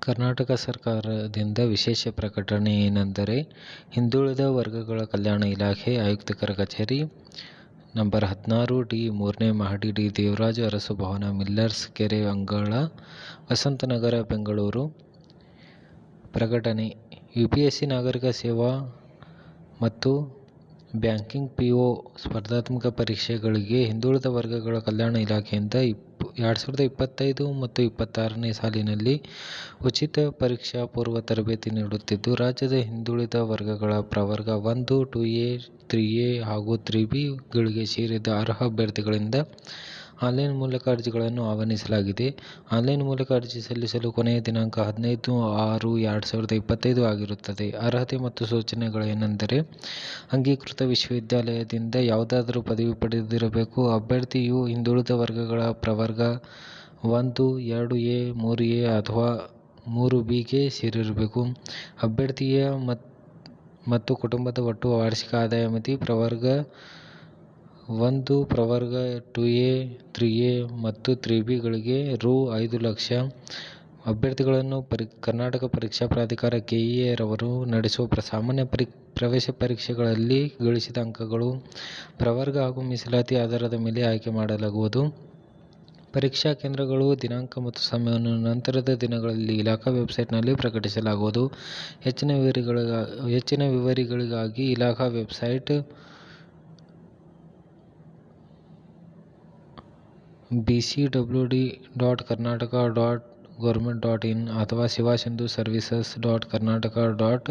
ಕರ್ನಾಟಕ ಸರ್ಕಾರದಿಂದ ವಿಶೇಷ ಪ್ರಕಟಣೆ ಏನೆಂದರೆ ಹಿಂದುಳಿದ ವರ್ಗಗಳ ಕಲ್ಯಾಣ ಇಲಾಖೆ ಆಯುಕ್ತರ ಕಚೇರಿ ನಂಬರ್ ಹದಿನಾರು ಡಿ ಮೂರನೇ ಮಹಡಿ ಡಿ ದೇವರಾಜ ಅರಸು ಭವನ ಮಿಲ್ಲರ್ಸ್ ಕೆರೆ ಅಂಗಳ ವಸಂತನಗರ ಬೆಂಗಳೂರು. ಪ್ರಕಟಣೆ, ಯುಪಿಎಸ್ಸಿ ನಾಗರಿಕ ಸೇವಾ ಮತ್ತು ಬ್ಯಾಂಕಿಂಗ್ ಪಿಒ ಸ್ಪರ್ಧಾತ್ಮಕ ಪರೀಕ್ಷೆಗಳಿಗೆ ಹಿಂದುಳಿದ ವರ್ಗಗಳ ಕಲ್ಯಾಣ ಇಲಾಖೆಯಿಂದ ಎರಡು ಸಾವಿರದ ಇಪ್ಪತ್ತೈದು ಮತ್ತು ಇಪ್ಪತ್ತಾರನೇ ಸಾಲಿನಲ್ಲಿ ಉಚಿತ ಪರೀಕ್ಷಾ ಪೂರ್ವ ತರಬೇತಿ ನೀಡುತ್ತಿದ್ದು, ರಾಜ್ಯದ ಹಿಂದುಳಿದ ವರ್ಗಗಳ ಪ್ರವರ್ಗ ಒಂದು ಟು ಎ ತ್ರೀ ಎ ಹಾಗೂ ತ್ರೀ ಬಿಗಳಿಗೆ ಸೇರಿದ ಅರ್ಹ ಅಭ್ಯರ್ಥಿಗಳಿಂದ ಆನ್ಲೈನ್ ಮೂಲಕ ಅರ್ಜಿಗಳನ್ನು ಆಹ್ವಾನಿಸಲಾಗಿದೆ. ಆನ್ಲೈನ್ ಮೂಲಕ ಅರ್ಜಿ ಸಲ್ಲಿಸಲು ಕೊನೆಯ ದಿನಾಂಕ ಹದಿನೈದು ಆರು ಎರಡು ಸಾವಿರದ ಇಪ್ಪತ್ತೈದು ಆಗಿರುತ್ತದೆ. ಅರ್ಹತೆ ಮತ್ತು ಸೂಚನೆಗಳೇನೆಂದರೆ ಅಂಗೀಕೃತ ವಿಶ್ವವಿದ್ಯಾಲಯದಿಂದ ಯಾವುದಾದರೂ ಪದವಿ ಪಡೆದಿರಬೇಕು. ಅಭ್ಯರ್ಥಿಯು ಹಿಂದುಳಿದ ವರ್ಗಗಳ ಪ್ರವರ್ಗ ಒಂದು, ಎರಡು ಎ, ಮೂರು ಎ ಅಥವಾ ಮೂರು ಬಿಗೆ ಸೇರಿರಬೇಕು. ಅಭ್ಯರ್ಥಿಯ ಮತ್ತು ಕುಟುಂಬದ ಒಟ್ಟು ವಾರ್ಷಿಕ ಆದಾಯ ಮಿತಿ ಪ್ರವರ್ಗ ಒಂದು ಪ್ರವರ್ಗ ಟು ಎ ತ್ರೀ ಎ ಮತ್ತು ತ್ರೀ ಬಿಗಳಿಗೆ ರೂ ಐದು ಲಕ್ಷ. ಅಭ್ಯರ್ಥಿಗಳನ್ನು ಪರಿ, ಕರ್ನಾಟಕ ಪರೀಕ್ಷಾ ಪ್ರಾಧಿಕಾರ ಕೆಇಎ ರವರು ನಡೆಸುವ ಪ್ರ, ಸಾಮಾನ್ಯ ಪರಿ, ಪ್ರವೇಶ ಪರೀಕ್ಷೆಗಳಲ್ಲಿ ಗಳಿಸಿದ ಅಂಕಗಳು ಪ್ರವರ್ಗ ಹಾಗೂ ಮೀಸಲಾತಿ ಆಧಾರದ ಮೇಲೆ ಆಯ್ಕೆ ಮಾಡಲಾಗುವುದು. ಪರೀಕ್ಷಾ ಕೇಂದ್ರಗಳು ದಿನಾಂಕ ಮತ್ತು ಸಮಯವನ್ನು ನಂತರದ ದಿನಗಳಲ್ಲಿ ಇಲಾಖಾ ವೆಬ್ಸೈಟ್ನಲ್ಲಿ ಪ್ರಕಟಿಸಲಾಗುವುದು. ಹೆಚ್ಚಿನ ವಿವರಗಳಿಗಾಗಿ ಇಲಾಖಾ website BCWD dot Karnataka dot government dot in ಅಥವಾ Sevasindhu services dot Karnataka dot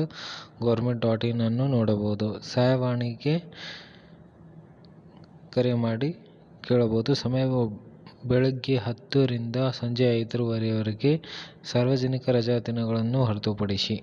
government dot in ಅನ್ನು ನೋಡಬಹುದು. ಸಹಾಯವಾಣಿಗೆ ಕರೆ ಮಾಡಿ ಕೇಳಬಹುದು. ಸಮಯ ಬೆಳಗ್ಗೆ ಹತ್ತು ರಿಂದ ಸಂಜೆ ಐದರವರೆಗೆ ಸಾರ್ವಜನಿಕ ರಜಾ ದಿನಗಳನ್ನು ಹೊರತುಪಡಿಸಿ.